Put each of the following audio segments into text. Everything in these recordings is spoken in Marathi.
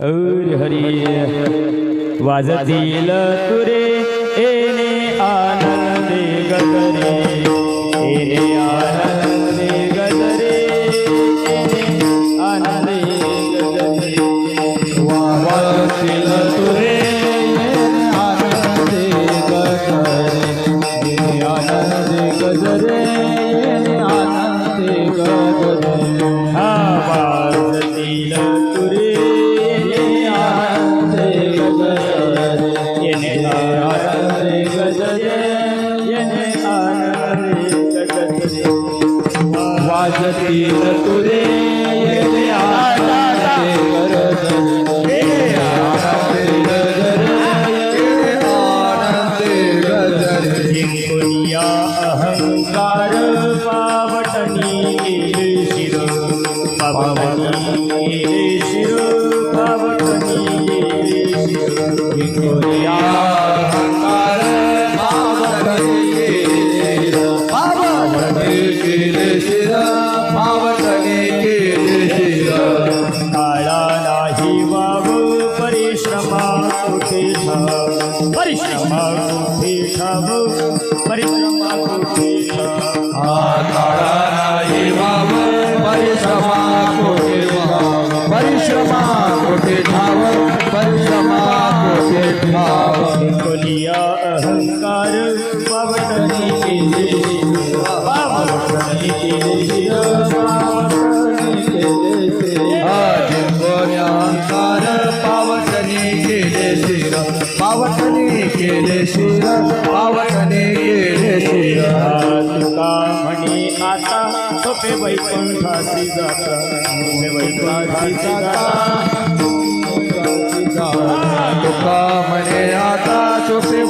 हरी वाजतील तुरे वाजतील तुरे अहंकार पावटनी शिर शिर पावटनी वाव परिश्रमा कोठे भाव परिश्रमा कोठे ठाव परिश्रमा कोठे ठाव जिंकुनिया अहंकार पावटनी गेले शिर पावटने केले शिर पावटने केले शिर तुका म्हणे आता सोपे वैकुंठासी जाता सोपे वैकुंठासी जाता तुका म्हणे आता सोपे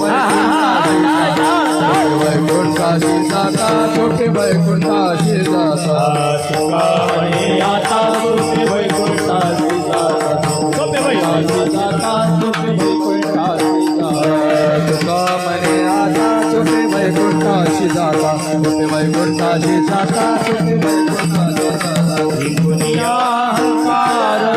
वैकुंठाशी जाता सोपे वैकुंठाशी जाता तुका म्हणे आता गोठाशी जाता. होते बाई गोठाशी जाता. जाता जिंकुनिया हंकार